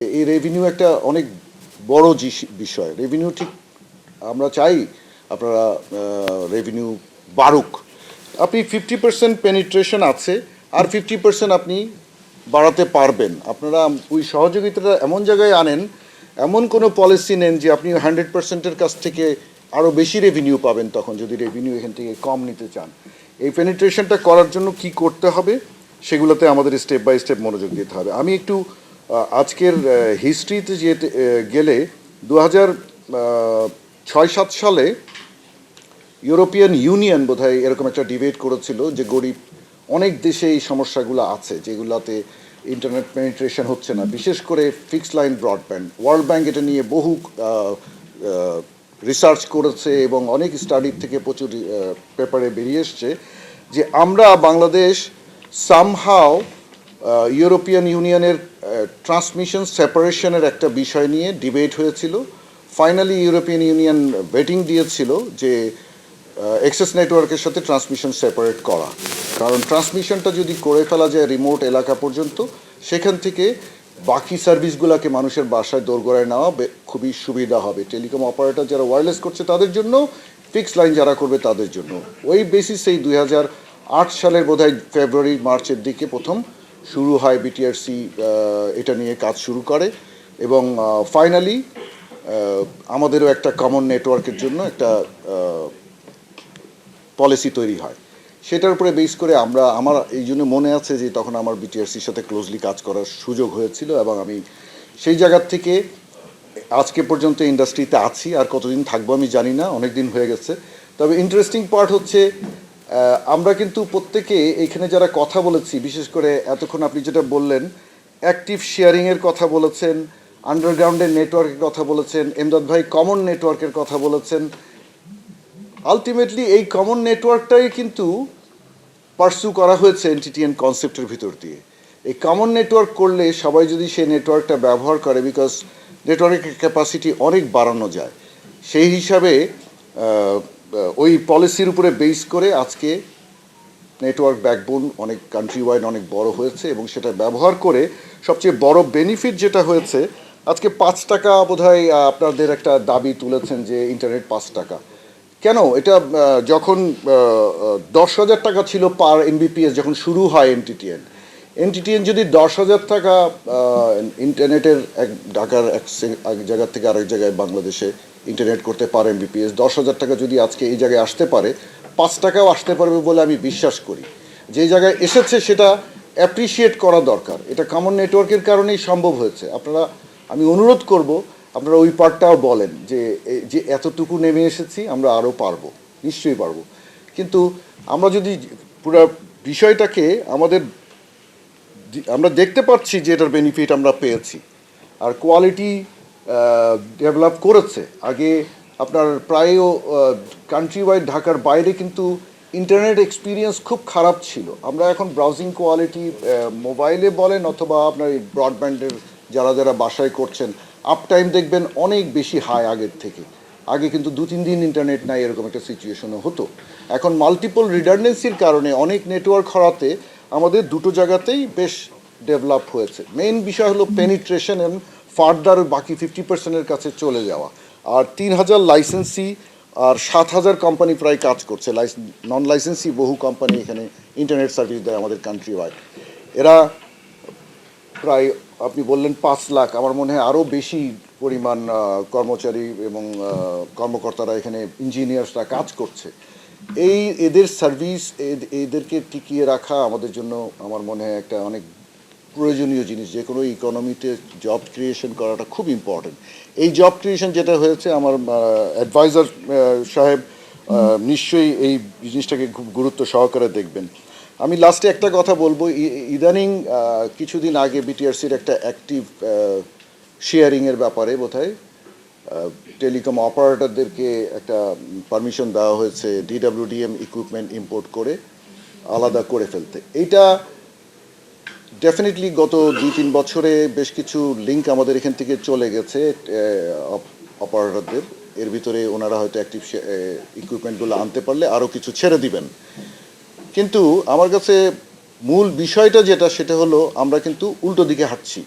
এই রেভিনিউ একটা অনেক বড় বিষয়। রেভিনিউ ঠিক আমরা চাই আপনারা রেভিনিউ বাড়ুক। আপনি ফিফটি পার্সেন্ট পেনিট্রেশন আছে, আর ফিফটি পার্সেন্ট আপনি বাড়াতে পারবেন। আপনারা ওই সহযোগিতাটা এমন জায়গায় আনেন, এমন কোনো পলিসি নেন যে আপনি হান্ড্রেড পার্সেন্টের কাছ থেকে আরও বেশি রেভিনিউ পাবেন তখন, যদি রেভিনিউ এখান থেকে কম নিতে চান। এই পেনিট্রেশনটা করার জন্য কি করতে হবে, সেগুলোতে আমাদের স্টেপ বাই স্টেপ মনোযোগ দিতে হবে। আমি একটু আজকের হিস্ট্রিতে যে গেলে দু হাজার ছয় সাত সালে ইউরোপিয়ান ইউনিয়ন বোধহয় এরকম একটা ডিবেট করেছিল যে গরিব, অনেক দেশে এই সমস্যাগুলো আছে, যেগুলোতে ইন্টারনেট পেনিট্রেশন হচ্ছে না। বিশেষ করে fixed line broadband world bank এটা নিয়ে বহু রিসার্চ করেছে এবং অনেক স্টাডির থেকে প্রচুর পেপারে বেরিয়ে এসছে যে আমরা বাংলাদেশ সামহাও ইউরোপিয়ান ইউনিয়নের ট্রান্সমিশন সেপারেশনের একটা বিষয় নিয়ে ডিবেট হয়েছিল। ফাইনালি ইউরোপিয়ান ইউনিয়ন বেটিং দিয়েছিল যে এক্সেস নেটওয়ার্কের সাথে ট্রান্সমিশন সেপারেট করা। কারণ ট্রান্সমিশনটা যদি করে ফেলা যায় রিমোট এলাকা পর্যন্ত, সেখান থেকে বাকি সার্ভিসগুলোকে মানুষের বাসায় দোরগোড়ায় নেওয়া খুবই সুবিধা হবে। টেলিকম অপারেটর যারা ওয়্যারলেস করছে, তাদের জন্য ফিক্স লাইন যারা করবে, তাদের জন্য। ওই বেসিস এই দুই হাজার আট সালের বোধহয় ফেব্রুয়ারি মার্চের দিকে প্রথম শুরু হয় বিটিআরসি এটা নিয়ে কাজ শুরু করে। এবং ফাইনালি আমাদেরও একটা কমন নেটওয়ার্কের জন্য একটা পলিসি তৈরি হয়। সেটার উপরে বেস করে আমরা, আমার এই জন্য মনে আছে যে তখন আমার বিটিআরসির সাথে ক্লোজলি কাজ করার সুযোগ হয়েছিল এবং আমি সেই জায়গার থেকে আজকে পর্যন্ত ইন্ডাস্ট্রিতে আছি। আর কতদিন থাকব আমি জানি না অনেক দিন হয়ে গেছে। তবে ইন্টারেস্টিং পার্ট হচ্ছে আমরা কিন্তু প্রত্যেকে এখানে যারা কথা বলেছি, বিশেষ করে এতক্ষণ আপনি যেটা বললেন অ্যাক্টিভ শেয়ারিংয়ের কথা বলেছেন আন্ডারগ্রাউন্ডের নেটওয়ার্কের কথা বলেছেন, এমদাদ ভাই কমন নেটওয়ার্কের কথা বলেছেন। আলটিমেটলি এই কমন নেটওয়ার্কটাই কিন্তু পার্সু করা হয়েছে এনটিটিএন কনসেপ্টের ভিতর দিয়ে। এই কমন নেটওয়ার্ক করলে সবাই যদি সেই নেটওয়ার্কটা ব্যবহার করে বিকজ নেটওয়ার্কের ক্যাপাসিটি অনেক বাড়ানো যায়। সেই হিসাবে ওই পলিসির উপরে বেস করে আজকে নেটওয়ার্ক ব্যাকবোন অনেক কান্ট্রি ওয়াইড অনেক বড় হয়েছে এবং সেটা ব্যবহার করে সবচেয়ে বড় বেনিফিট যেটা হয়েছে আজকে পাঁচ টাকা আহ, আপনাদের একটা দাবি তুলেছেন যে ইন্টারনেট পাঁচ টাকা। কেন? এটা যখন দশ হাজার টাকা ছিল পার এমবিপিএস যখন শুরু হয় এনটিটিএন এনটিটিএন যদি দশ হাজার টাকা ইন্টারনেটের এক ঢাকার এক এক জায়গা থেকে আরেক জায়গায় বাংলাদেশে ইন্টারনেট করতে পারে এমবিপিএস। দশ হাজার টাকা যদি আজকে এই জায়গায় আসতে পারে, পাঁচ টাকাও আসতে পারবে বলে আমি বিশ্বাস করি। যে জায়গায় এসেছে সেটা অ্যাপ্রিসিয়েট করা দরকার। এটা কমন নেটওয়ার্কের কারণেই সম্ভব হয়েছে। আপনারা, আমি অনুরোধ করব, আপনারা ওই পার্টটাও বলেন যে যে এতটুকু নেমে এসেছি, আমরা আরও পারব। নিশ্চয়ই পারব। কিন্তু আমরা যদি পুরো বিষয়টাকে আমাদের আমরা দেখতে পাচ্ছি যে এটার বেনিফিট আমরা পেয়েছি। আর কোয়ালিটি ডেভেলপ করেছে। আগে আপনার প্রায়ও কান্ট্রি ওয়াইড ঢাকার বাইরে কিন্তু ইন্টারনেট এক্সপিরিয়েন্স খুব খারাপ ছিল। আমরা এখন ব্রাউজিং কোয়ালিটি মোবাইলে বলেন অথবা আপনার এই ব্রডব্যান্ডের যারা যারা বাসায় করছেন আপ টাইম দেখবেন অনেক বেশি হাই আগের থেকে। আগে কিন্তু দু, তিন দিন ইন্টারনেট নাই এরকম একটা সিচুয়েশনও হতো। এখন মাল্টিপল রিডান্ডেন্সির কারণে অনেক নেটওয়ার্ক হওয়াতে আমাদের দুটো জায়গাতেই বেশ ডেভেলপ হয়েছে। মেইন বিষয় হলো পেনিট্রেশন এবং ফার্দার বাকি ফিফটি পার্সেন্টের কাছে চলে যাওয়া। আর তিন হাজার লাইসেন্সি আর সাত হাজার কোম্পানি প্রায় কাজ করছে। নন লাইসেন্সি বহু কোম্পানি এখানে ইন্টারনেট সার্ভিস দেয় আমাদের কান্ট্রি ওয়াইড এরা প্রায়, আপনি বললেন পাঁচ লাখ। আমার মনে হয় আরও বেশি পরিমাণ কর্মচারী এবং কর্মকর্তারা এখানে ইঞ্জিনিয়ার্সরা কাজ করছে। এই এদের সার্ভিস এদেরকে টিকিয়ে রাখা আমাদের জন্য আমার মনে হয় একটা অনেক প্রয়োজনীয় জিনিস, যে কোনো ইকোনমিতে জব ক্রিয়েশন করাটা খুব ইম্পর্টেন্ট এই জব ক্রিয়েশন যেটা হয়েছে, আমার অ্যাডভাইজার সাহেব নিশ্চয়ই এই জিনিসটাকে খুব গুরুত্ব সহকারে দেখবেন। আমি লাস্টে একটা কথা বলব ইদানিং কিছুদিন আগে বিটিআরসির একটা অ্যাক্টিভ শেয়ারিংয়ের ব্যাপারে বোধহয় টেলিকম অপারেটরদেরকে একটা পারমিশন দেওয়া হয়েছে ডিডাব্লিউডিএম ইকুইপমেন্ট ইম্পোর্ট করে আলাদা করে ফেলতে। এইটা ডেফিনেটলি গত দুই, তিন বছরে বেশ কিছু লিঙ্ক আমাদের এখান থেকে চলে গেছে অপারেটরদের এর ভিতরে ওনারা হয়তো অ্যাক্টিভ ইকুইপমেন্টগুলো আনতে পারলে আরও কিছু ছেড়ে দিবেন। কিন্তু আমার কাছে মূল বিষয়টা যেটা, সেটা হলো আমরা কিন্তু উল্টো দিকে হাঁটছি।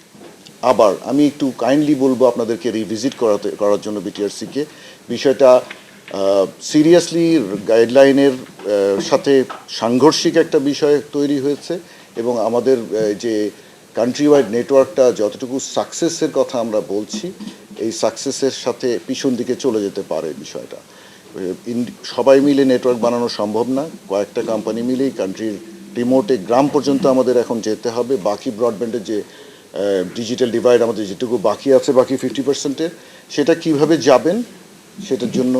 আবার আমি একটু কাইন্ডলি বলব আপনাদেরকে রিভিজিট করাতে, করার জন্য বিটিআরসিকে বিষয়টা সিরিয়াসলি গাইডলাইনের সাথে সাংঘর্ষিক একটা বিষয় তৈরি হয়েছে। এবং আমাদের যে কান্ট্রি ওয়াইড নেটওয়ার্কটা যতটুকু সাকসেসের কথা আমরা বলছি, এই সাকসেসের সাথে পিছন দিকে চলে যেতে পারে বিষয়টা। সবাই মিলে নেটওয়ার্ক বানানো সম্ভব না। কয়েকটা কোম্পানি মিলেই কান্ট্রির রিমোটে গ্রাম পর্যন্ত আমাদের এখন যেতে হবে। বাকি ব্রডব্যান্ডের যে ডিজিটাল ডিভাইড আমাদের যেটুকু বাকি আছে, বাকি ফিফটি পার্সেন্টের সেটা কীভাবে যাবেন, সেটার জন্য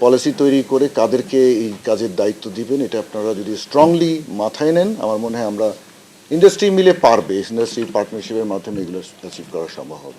পলিসি তৈরি করে কাদেরকে এই কাজের দায়িত্ব দিবেন, এটা আপনারা যদি স্ট্রংলি মাথায় নেন, আমার মনে হয় আমরা ইন্ডাস্ট্রি মিলে পারবে ইন্ডাস্ট্রি পার্টনারশিপের মাধ্যমে এগুলো অ্যাচিভ করা সম্ভব হবে।